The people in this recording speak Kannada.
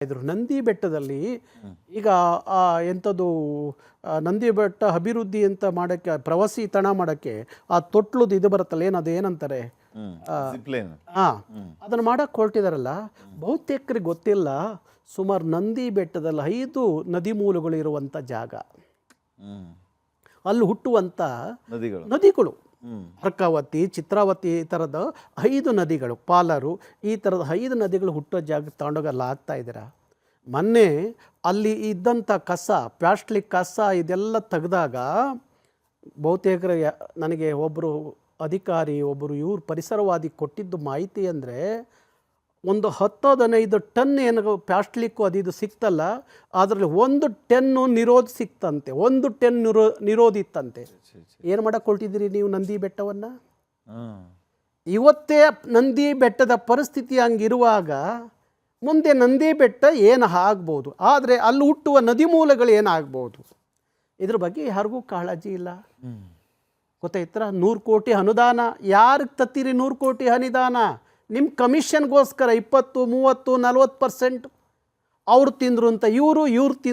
ಇದ್ರು. ನಂದಿ ಬೆಟ್ಟದಲ್ಲಿ ಈಗ ಆ ಎಂಥದ್ದು ನಂದಿ ಬೆಟ್ಟ ಅಭಿವೃದ್ಧಿ ಅಂತ ಮಾಡೋಕ್ಕೆ ಪ್ರವಾಸಿ ತಣ ಮಾಡೋಕ್ಕೆ ಆ ತೊಟ್ಲುದು ಇದು ಬರುತ್ತಲ್ಲ ಏನದು ಏನಂತಾರೆ ಆ ಜಿಪ್ಲೈನ್ ಹಾ. ಅದನ್ನು ಮಾಡಕ್ಕೆ ಹೊರಟಿದಾರಲ್ಲ. ಬಹುತೇಕರಿಗೆ ಗೊತ್ತಿಲ್ಲ ಸುಮಾರು ನಂದಿ ಬೆಟ್ಟದಲ್ಲಿ ಐದು ನದಿ ಮೂಲಗಳು ಇರುವಂಥ ಜಾಗ. ಅಲ್ಲಿ ಹುಟ್ಟುವಂಥ ನದಿಗಳು. ನದಿಗಳು. ಅರ್ಕಾವತಿ ಚಿತ್ರಾವತಿ ಈ ಥರದ ಐದು ನದಿಗಳು, ಪಾಲರು, ಈ ಥರದ ಐದು ನದಿಗಳು ಹುಟ್ಟೋ ಜಾಗ ತಗೊಂಡೋಗಲ್ಲ ಆಗ್ತಾ ಇದ್ದೀರಾ? ಮೊನ್ನೆ ಅಲ್ಲಿ ಇದ್ದಂಥ ಕಸ ಪ್ಲಾಸ್ಟಿಕ್ ಕಸ ಇದೆಲ್ಲ ತೆಗೆದಾಗ ಬಹುತೇಕರ ಯ- ನನಗೆ ಒಬ್ಬರು ಅಧಿಕಾರಿ ಒಬ್ಬರು ಇವ್ರು ಪರಿಸರವಾದಿ ಕೊಟ್ಟಿದ್ದು ಮಾಹಿತಿ ಅಂದರೆ ಒಂದು ಹತ್ತು ಹದಿನೈದು ಟನ್ ಏನು ಪ್ಯಾಸ್ಟ್ಲಿಕ್ಕು ಅದು ಇದು ಸಿಕ್ತಲ್ಲ ಅದರಲ್ಲಿ ಒಂದು ಟೆನ್ನು ನಿರೋಧ ಸಿಕ್ತಂತೆ ಒಂದು ಟೆನ್ ನಿರೋ ನಿರೋಧಿತ್ತಂತೆ ಏನು ಮಾಡಕ್ಕೆ ಹೊರಟಿದ್ದೀರಿ ನೀವು ನಂದಿ ಬೆಟ್ಟವನ್ನು? ಇವತ್ತೇ ನಂದಿ ಬೆಟ್ಟದ ಪರಿಸ್ಥಿತಿ ಹಂಗಿರುವಾಗ ಮುಂದೆ ನಂದಿ ಬೆಟ್ಟ ಏನು ಆಗ್ಬೋದು ಆದರೆ ಅಲ್ಲಿ ಹುಟ್ಟುವ ನದಿ ಮೂಲಗಳು ಏನಾಗ್ಬೋದು ಇದ್ರ ಬಗ್ಗೆ ಯಾರಿಗೂ ಕಾಳಜಿ ಇಲ್ಲ. ಗೊತ್ತಾಯ್ತರ ನೂರು ಕೋಟಿ ಅನುದಾನ ಯಾರಿಗೆ ತತ್ತೀರಿ ನೂರು ಕೋಟಿ ಅನುದಾನ? ನಿಮ್ಮ ಕಮಿಷನ್ಗೋಸ್ಕರ ಇಪ್ಪತ್ತು ಮೂವತ್ತು ನಲ್ವತ್ತು ಪರ್ಸೆಂಟ್ ಅವ್ರು ತಿಂದರು ಅಂತ ಇವರು ಇವ್ರು ತಿಂದ್ರು